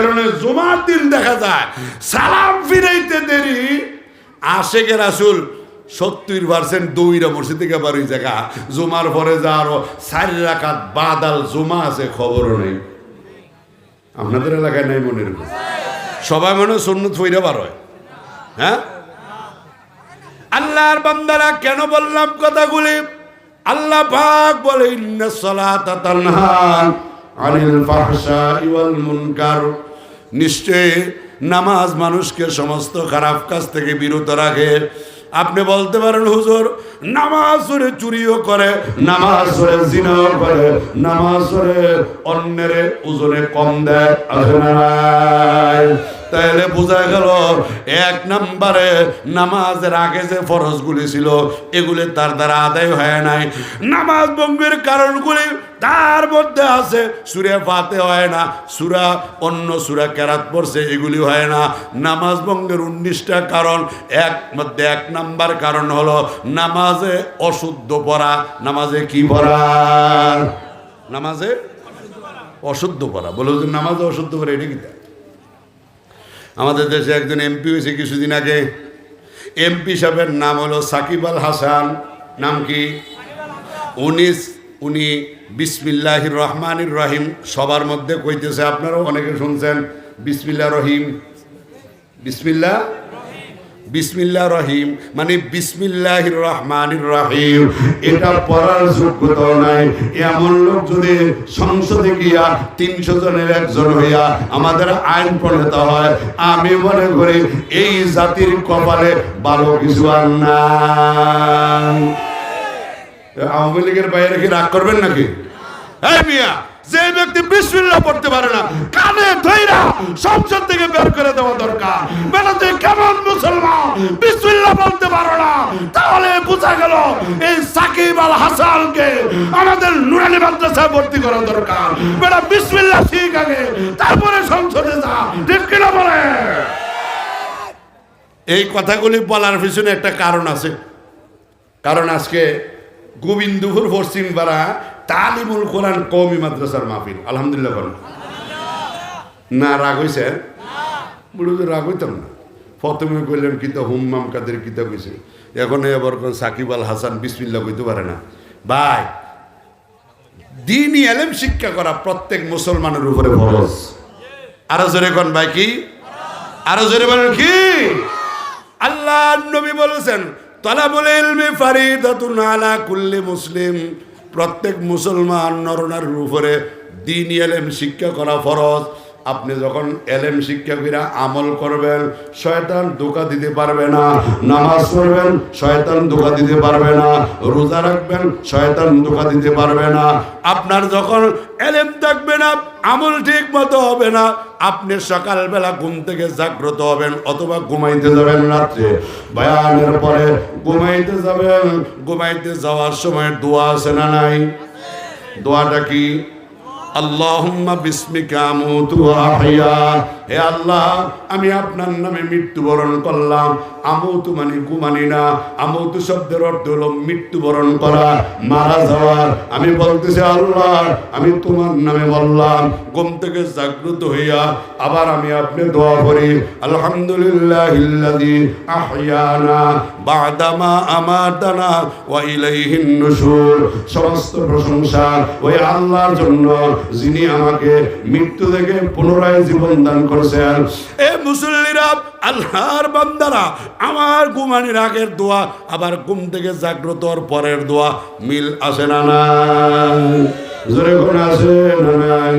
কারণে জুমার দিন দেখা যায়। সালাম ফিরাইতে দেরি। আশেকে রাসুল সত্তর পার্সেন্ট দইরা মসজিদ থেকে বাড়ি জায়গা জুমার পরে যা আরও চার রাখাত বাদাল জুমা আছে, খবরও নেই। আপনাদের এলাকায় নাই মনে সবাই মনে সুন্নত ফইরা বার হয়। হ্যাঁ? আল্লাহর বান্দারা কেন বললাম কথাগুলি? আল্লাহ পাক বলে, ইন্না সালাতা তানহা আনিল ফাহশাই ওয়াল মুনকার। নিশ্চয় নামাজ মানুষকে সমস্ত খারাপ কাজ থেকে বিরত রাখে। আপনি বলতে পারেন, হুজুর, নামাজ ধরে চুরিও করে, নামাজ জিনাও করে, নামাজ ধরে অন্যের ওজনে কম দেয় বোঝা গেল, এক নম্বরে নামাজের আগে যে ফরজগুলি ছিল, এগুলি তার দ্বারা আদায় হয় নাই। নামাজ ভঙ্গের কারণগুলি তার মধ্যে আছে, সুরে ফাতে হয় না, সুরা অন্য সুরা কেরাত পড়ছে, এগুলি হয় না। নামাজ ভঙ্গের উনিশটা কারণ, এক মধ্যে এক নাম্বার কারণ হলো নামাজে অশুদ্ধ পড়া। নামাজে কি পড়া? নামাজে অশুদ্ধ পড়া। বলে নামাজে অশুদ্ধ পড়া, এটা কি? আমাদের দেশে একজন এমপি হয়েছে কিছুদিন আগে। এমপি সাহেবের নাম হলো সাকিব আল হাসান। নাম কি? উনিশ উনি বিসমিল্লাহির রহমানির রহিম। সবার মধ্যে কইতেছে, আপনারাও অনেকে শুনছেন বিসমিল্লা রহিম। বিসমিল্লা বিসমিল্লা রহিম মানে বিসমিল্লাহির রহমানির রহিম। এটা পড়ার যোগ্যতা নাই। এমন লোক যদি সংসদে গিয়া তিনশো জনের একজন হইয়া আমাদের আইন প্রণেতা হয়, আমি মনে করি এই জাতির কপালে ভালো কিছু আর নাই। আওয়ামী লীগের বাইরে কি রাগ করবেন নাকি? এই মিয়া! যে ব্যক্তি বিসমিল্লাহ পড়তে পারে না, কানে ধইরা সংসদ থেকে বের করে দেওয়া দরকার। বেটা, তুই কেমন মুসলমান? বিসমিল্লাহ বলতে পারো না। তাহলে বোঝা গেল এই সাকিব আল হাসানকে আমাদের নুরানি মাদ্রাসায় ভর্তি করা দরকার। বেটা, বিসমিল্লাহ ঠিক আগে, তারপরে সংসদে যা। ঠিক কিনা বলে? এই কথাগুলি বলার পিছনে একটা কারণ আছে। কারণ আজকে গোবিন্দপুর পাড়া তালিমুল কোরআন কৌমি মাদ্রাসার মাহফিল। আলহামদুলিল্লাহ বলেন। না, রাগ হয়েছে তো রাগ হইতাম না। প্রথমে কইলেন কিতা হুম্মাম কাদের কিতা কইছে? এখন এবার কোন সাকিব আল হাসান বিসমিল্লা কইতে পারে না। ভাই, দিনই এলেম শিক্ষা করা প্রত্যেক মুসলমানের উপরে ফরজ। আরও জোরে কোন ভাই, কি? আরও জোরে বলেন, কি? আল্লাহ নবী বলেছেন মুসলিম। প্রত্যেক মুসলমান নরনারীর উপরে দিন এলেম শিক্ষা করা ফরজ। আপনি যখন এলেম শিক্ষা কইরা আমল করবেন, শয়তান ধোকা দিতে পারবে না। নামাজ পড়বেন, শয়তান ধোকা দিতে পারবে না। রোজা রাখবেন, শয়তান ধোকা দিতে পারবে না। আপনার যখন এলেম থাকবে না আমল ঠিক মতো হবে না। আপনি সকালবেলা ঘুম থেকে জাগ্রত হবেন অথবা ঘুমাইতে যাবেন রাত্রে। বয়ানের পরে ঘুমাইতে যাবেন। ঘুমাইতে যাওয়ার সময় দোয়া আছে না নাই? দোয়াটা কি? আল্লাহুম্মা বিসমিকা আমুতু ওয়া আহইয়া। হে আল্লাহ, আমি আপনার নামে মৃত্যুবরণ করলাম। আমুতু মানে ঘুমানি না, আমুতু শব্দের অর্থ হলো মৃত্যুবরণ করা, মারা যাওয়ার। আমি বলতেছি, আল্লাহ, আমি তোমার নামে বললাম, ঘুম থেকে জাগ্রত হইয়া আবার আমি আপনি দোয়া করি আলহামদুলিল্লাহ ইল্লাযী আহইয়ানা বাদামা আমাতানা ওয়া ইলাইহিন নুশুর। সমস্ত প্রশংসা ওই আল্লাহর জন্য। যিনি আমাকে মৃত্যু থেকে পুনরায় জীবন দান করেছেন। এ মুসল্লিরা আল্লাহর বান্দারা আমার ঘুমানির আগের দোয়া আবার ঘুম থেকে জাগ্রত হওয়ার পরের দোয়া মিল আছে না না জোরে কোন আসে না নাই?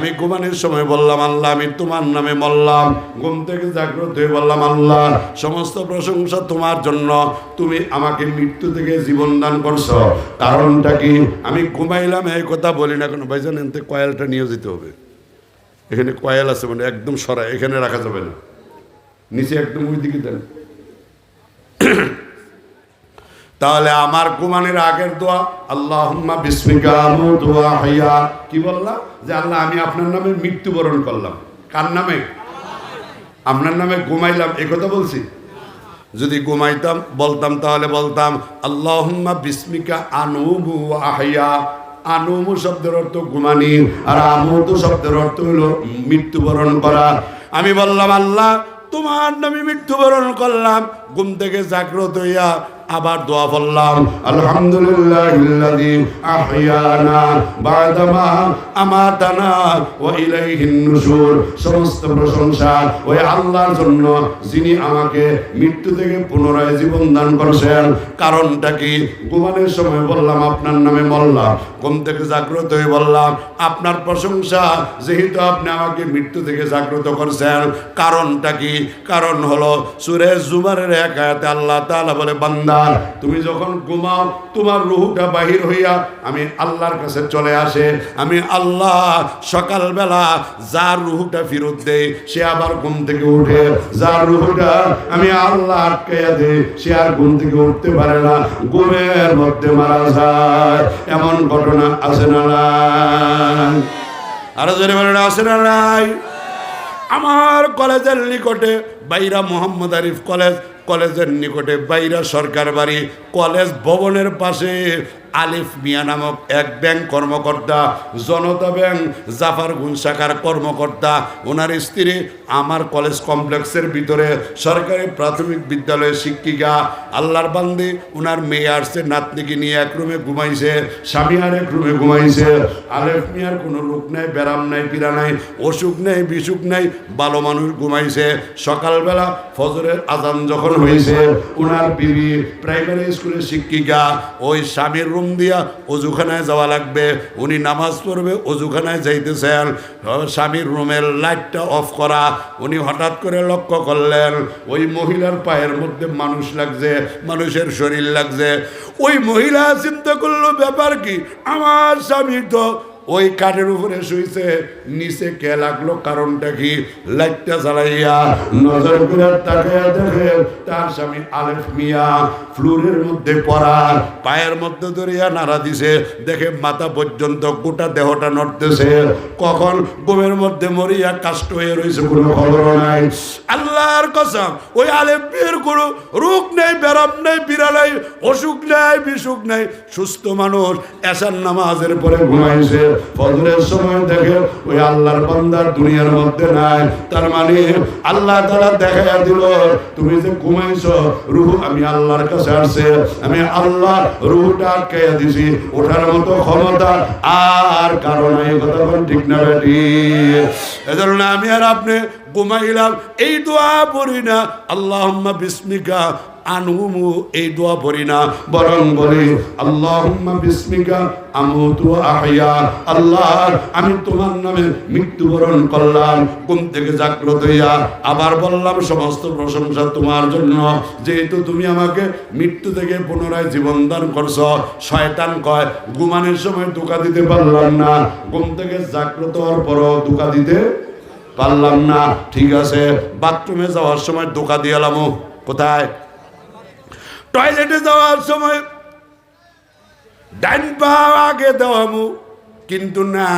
আমি ঘুমানোর সময় বললাম, আল্লাহ, আমি তোমার নামে বললাম, ঘুম থেকে জাগ্রত হয়ে বললাম, আল্লাহ, সমস্ত প্রশংসা তোমার জন্য। তুমি আমাকে মৃত্যু থেকে জীবন দান করছ। কারণটা কি? আমি ঘুমাইলাম, এই কথা বলি না কোনো? ভাইজান, এনতে কয়েলটা নিয়ে যেতে হবে। এখানে কয়েল আছে মানে একদম সরা এখানে রাখা যাবে না। নিচে একদম ওই দিকে দেন। তাহলে আমার ঘুমানোর আগের দোয়া আল্লাহ দোয়া হইয়া, কি বললাম যে আল্লাহ, আমি আপনার নামে মৃত্যুবরণ করলাম। কার নামে? আপনার নামে ঘুমাইলাম কথা বলছি? যদি ঘুমাইতাম বলতাম, তাহলে বলতাম, আল্লাহুম্মা বিস্মিকা, আনুবু আহিয়া আনুমু শব্দের অর্থ ঘুমানি আর আমতু শব্দের অর্থ হলো মৃত্যুবরণ করা। আমি বললাম, আল্লাহ, তোমার নামে মৃত্যুবরণ করলাম। ঘুম থেকে জাগ্রত হইয়া আবার দোয়া বললাম আলহামদুলিল্লাহ সমস্ত প্রশংসা ওই আল্লাহর জন্য যিনি আমাকে মৃত্যু থেকে পুনরায় জীবন দান করেছেন। কারণটা কি? ঘুমানোর সময় বললাম, আপনার নামে বললাম ঘুম থেকে জাগ্রত হয়ে বললাম, আপনার প্রশংসা যেহেতু আপনি আমাকে মৃত্যু থেকে জাগ্রত করেছেন, কারণটা কি? কারণ হলো সুরে জুবারের এক আল্লাহ তাআলা বলে, বান্দা তুমি যখন ঘুমাও, তোমার রুহুটা বাহির হইয়া আমি আল্লাহর কাছে চলে আসে। আমি আল্লাহ সকালবেলা যার রুহুটা ফেরত দেই, সে আবার ঘুম থেকে উঠে। যার রুহুটা আমি আল্লাহ আটকাইয়া দেই, সে আর ঘুম থেকে উঠতে পারে না। ঘুমের মধ্যে মারা যায়। এমন ঘটনা আছে না? আরও জোরে বলেন, আছে না নাই? আমার কলেজের নিকটে বাইরা মোহাম্মদ আরিফ কলেজ কলেজের নিকটে বাইরা সরকার বাড়ি কলেজ ভবনের পাশে আলিফ মিয়া নামক এক ব্যাংক কর্মকর্তা, জনতা ব্যাংক জাফারগুন শাখার কর্মকর্তা, ওনার স্ত্রী আমার কলেজ কমপ্লেক্সের ভিতরে সরকারি প্রাথমিক বিদ্যালয়ের শিক্ষিকা, আল্লাহর বান্দি, ওনার মেয়ে আসছে, নাতনিকে নিয়ে এক রুমে ঘুমাইছে, স্বামী আর এক রুমে ঘুমাইছে। আলেফ মিয়ার কোনো রোগ নাই ব্যারাম নাই, পীড়া নাই, অসুখ নেই, বিসুখ নেই, ভালো মানুষ ঘুমাইছে। সকালবেলা ফজরের আজান যখন হয়েছে, ওনার বিবি প্রাইমারি স্কুলের শিক্ষিকা, ওই স্বামীর রুম দিয়া অজুখানায় যাওয়া লাগবে। উনি নামাজ পড়বে, অজুখানায় যাইতেছেন স্বামীর রুমের লাইটটা অফ করা। উনি হঠাৎ করে লক্ষ্য করলেন, ওই মহিলার পায়ের মধ্যে মানুষ লাগছে, মানুষের শরীর লাগছে। ওই মহিলা চিন্তা করল, ব্যাপার কি? আমার স্বামী তো ওই কাঠের উপরে শুইছে, নিচে কে লাগল কারণটা কি? লাইটটা জ্বালাইয়া নজর করে তাকাইয়া দেখে তার স্বামী আলেফ মিয়া ফ্লোরের মধ্যে পড়া, পায়ের মধ্যে ধরিয়া নাড়া দিছে। দেখে মাথা পর্যন্ত গোটা দেহটা নড়তেছে। কখন ঘুমের মধ্যে মরিয়া কাষ্ট হয়ে রয়েছে কোনো খবর নাই। আল্লাহর কসম, ওই আলেফ মিয়ার কোনো রোগ নেই, ব্যারাম নেই বিড়া নাই, অসুখ নেই, বিসুখ নেই। সুস্থ মানুষ এসার নামাজের পরে ঘুমাইছে। ফজরের সময় দেখে ওই আল্লাহর বান্দার দুনিয়ার মধ্যে নাই। তার মানে আল্লাহ তারা দেখা দিল, তুমি যে ঘুমাইছো, রুহু আমি আল্লাহর কাছে আসছে। আমি আল্লাহ রুহুটা আটকাইয়া দিছি, ওঠার মতো ক্ষমতা আর কারণ এই কথা ঠিক না বেটি? এজন্য আমি আর আপনি ঘুমাইলাম, এই দোয়া পড়ি না। আল্লাহ বিস্মিকা আনহুমু এই দোয়া পড়ি না। বরং বলি, আল্লাহুম্মা বিসমিকা আমুতু আহইয়া আল্লাহ, আমি তোমার নামে মৃত্যুবরণ করলাম, ঘুম থেকে জাগ্রত হইয়া আবার বললাম, সমস্ত প্রশংসা তোমার জন্য। যেহেতু তুমি আমাকে মৃত্যু থেকে পুনরায় জীবন দান করছ, শয়তান কয়, ঘুমানোর সময় ধোকা দিতে পারলাম না। ঘুম থেকে জাগ্রত হওয়ার পরও ধোকা দিতে পারলাম না। ঠিক আছে, বাথরুমে যাওয়ার সময় ধোকা দিয়ে এলামও কোথায়? টয়লেটে যাওয়ার সময় ডাইন পা আগে দেওয়ামু। কিন্তু না,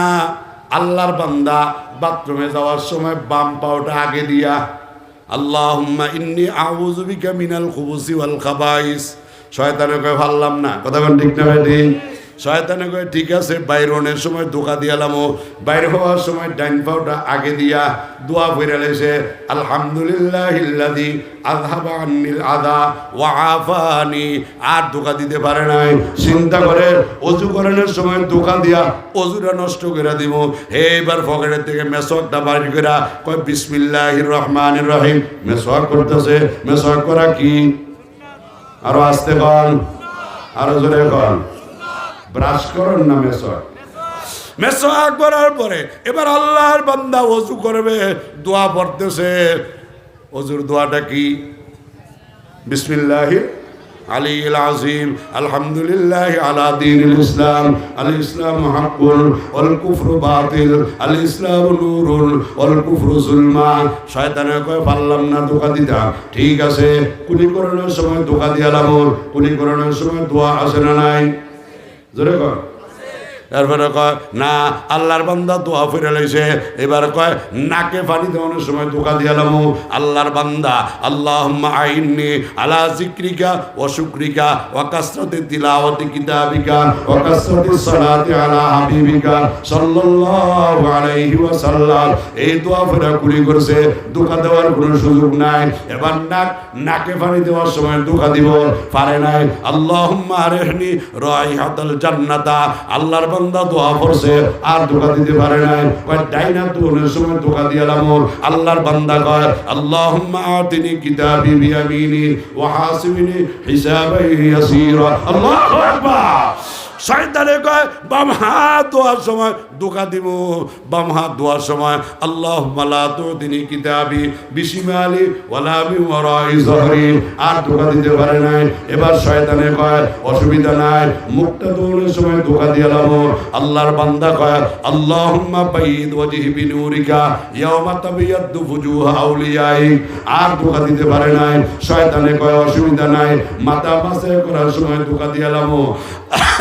আল্লাহর বান্দা বাথরুমে যাওয়ার সময় বাম পাওটা আগে দিয়া। আল্লাহুম্মা ইন্নি আউযু বিকা মিনাল খুবুসি ওয়াল খাবাইস। শয়তানে কয় ভাললাম না। কথা ঠিক না ভাই শয়তানে কয়, ঠিক আছে, বাইরনের সময় দোকা দিয়ালাম বাইরে হওয়ার সময় ডাইন পাওটা আগে দিয়া দোয়া ফিরে লেছে আলহামদুলিল্লাহ ইল্লাদি আযহাবা আন্নিল আদা ওয়া আফানি। আর দোকা দিতে পারে নাই। চিন্তা করে অজু করানোর সময় দোকা দিয়া অজুটা নষ্ট করে দিব হে এবার পকেটের থেকে মেসকটা বাড়ি করে কয়, বিসমিল্লাহির রহমানির রহিম। মেসক করতেছে। মেসক করা কি? আরও আসতে কন। আরও জোরে কন। ব্রাশ করার না মেসওয়াক করার পরে এবার আল্লাহর বান্দা ওযু করবে দোয়া পড়তেছে। ওযুর দোয়াটা কি? বিসমিল্লাহি আলী আজিম আলহামদুলিল্লাহ আলা দিনিল ইসলাম আল ইসলাম হাক্কুন ওয়াল কুফরু বাতিল আল ইসলাম নূরুন ওয়াল কুফরু জুলমা শয়তানে কয় পারলাম না ধোকা দিতাম। ঠিক আছে কুলি করানোর সময় ধোকা দিয়ালাম। কুলি করানোর সময় দোয়া আসে না নাই? জোরে কর এরপরে কয়, না, আল্লাহর বান্দা দোয়া ফিরে লইছে। এবার কয়, নাকে পানি দেওয়ানোর সময় দোকা দিয়ালাম আল্লাহর বান্দা আল্লাহ আইননি আলা জিক্রিকা ও শুক্রিকা ও কাসরতে তিলাওয়াতি কিতাবিকা ও কাসরতে সালাতি আলা হাবিবিকা। সাল্লাল্লাহু আলাইহি ওয়াসাল্লাম এই দোয়া ফেরা কুলি করছে। দোকা দেওয়ার কোনো সুযোগ নাই। এবার নাক, নাকে পানি দেওয়ার সময় দোকা দিব। পারে নাই, আল্লাহুম্মা আরহনি রাইহাতাল জান্নাতা। আল্লাহর বান্দা দোয়া করছে, আর ধোকা দিতে পারে নাই। কয় ডাইনা দোকানের সময় ধোকা দিয়ালাম আল্লাহর বান্দা কয় আল্লাহ আতিনি কিতাবি বিয়ামিনি ওয়া হাসিবিনি হিসাবাই ইয়াসীরা। আল্লাহু আকবার। শয়তানে কয় বাম হাত দোয়ার সময় দোকা দিব বাম হাত দোয়ার সময় আল্লাহ মালা তো তিনি কিতাবি বিশিমালি ওয়ালামি ওয়ারাই জহরি আর দোকা দিতে পারে নাই। এবার শয়তানে কয় অসুবিধা নাই মুখটা দৌড়ের সময় দোকা দিয়ালাম আল্লাহর বান্দা কয় আল্লাহুম্মা বাইদ ওয়াজহি বিনুরিকা ইয়াওমা তাবিয়াদ্দু ফুজুহ আউলিয়াই। আর দোকা দিতে পারে নাই শয়তানে কয় অসুবিধা নাই মাথা মাসে করার সময় দোকা দিয়ালাম আহ,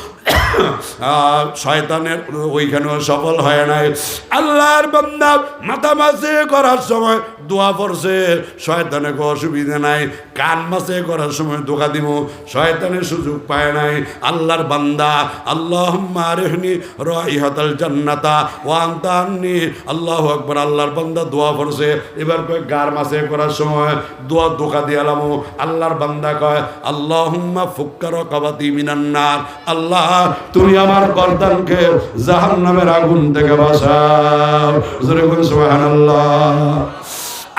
শয়তানের ওইখানেও সফল হয় নাই। আল্লাহর বান্দা মাথা মাসে করার সময় দোয়া পড়ছে শয়তানের কোনো অসুবিধা নাই। কান মাসে করার সময় দোকা দিব শয়তানের সুযোগ পায় নাই। আল্লাহর বান্দা আল্লাহ মারেহনি রাইহাতাল জান্নাতা ওয়ান্তান্নি আল্লাহ আকবর, আল্লাহর বান্দা দোয়া পড়ছে এবার কয়, গার মাসে করার সময় দোয়া দোকা দিয়ালাম আল্লাহর বান্দা কয়, আল্লাহুম্মা ফুক্কার কাবাতি মিনান্নার আল্লাহ তুমি আমার গর্দানকে জাহান্নামের আগুন থেকে বাঁচাও।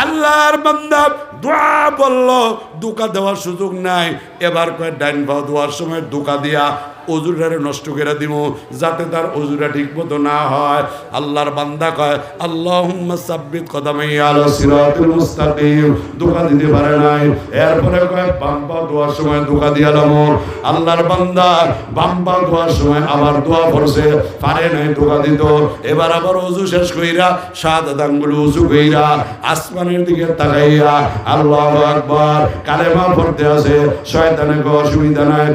আল্লাহর বান্দা দোয়া বলল, দুকা দেওয়ার সুযোগ নাই। এবার কয়, ডাইন ভাও দেওয়ার সময় দুকা দিয়া অজুরারে নষ্ট করে দিব যাতে তার অজুরা ঠিক মতো না হয়। আল্লাহর বান্দা কয়, আল্লাহুম্মা সাব্বিত কদামাই আলা সিরাতিল মুস্তাকিম। দোকা দিতে পারে নাই। এরপরে কয় বাম্পা দোয়ার সময় দোকা দিয়ালাম আল্লাহর বান্দা বাম্পা দোয়ার সময় আবার দোয়া পড়ছে, পারে নাই দোকা দিত। এবার আবার অজু শেষ কইরা, সাত আঙ্গুল উজু কইরা আসমানের দিকে তাকাইয়া আল্লাহু আকবার, কালেমা পড়তে আছে। শয়তানের অসুবিধা নাই।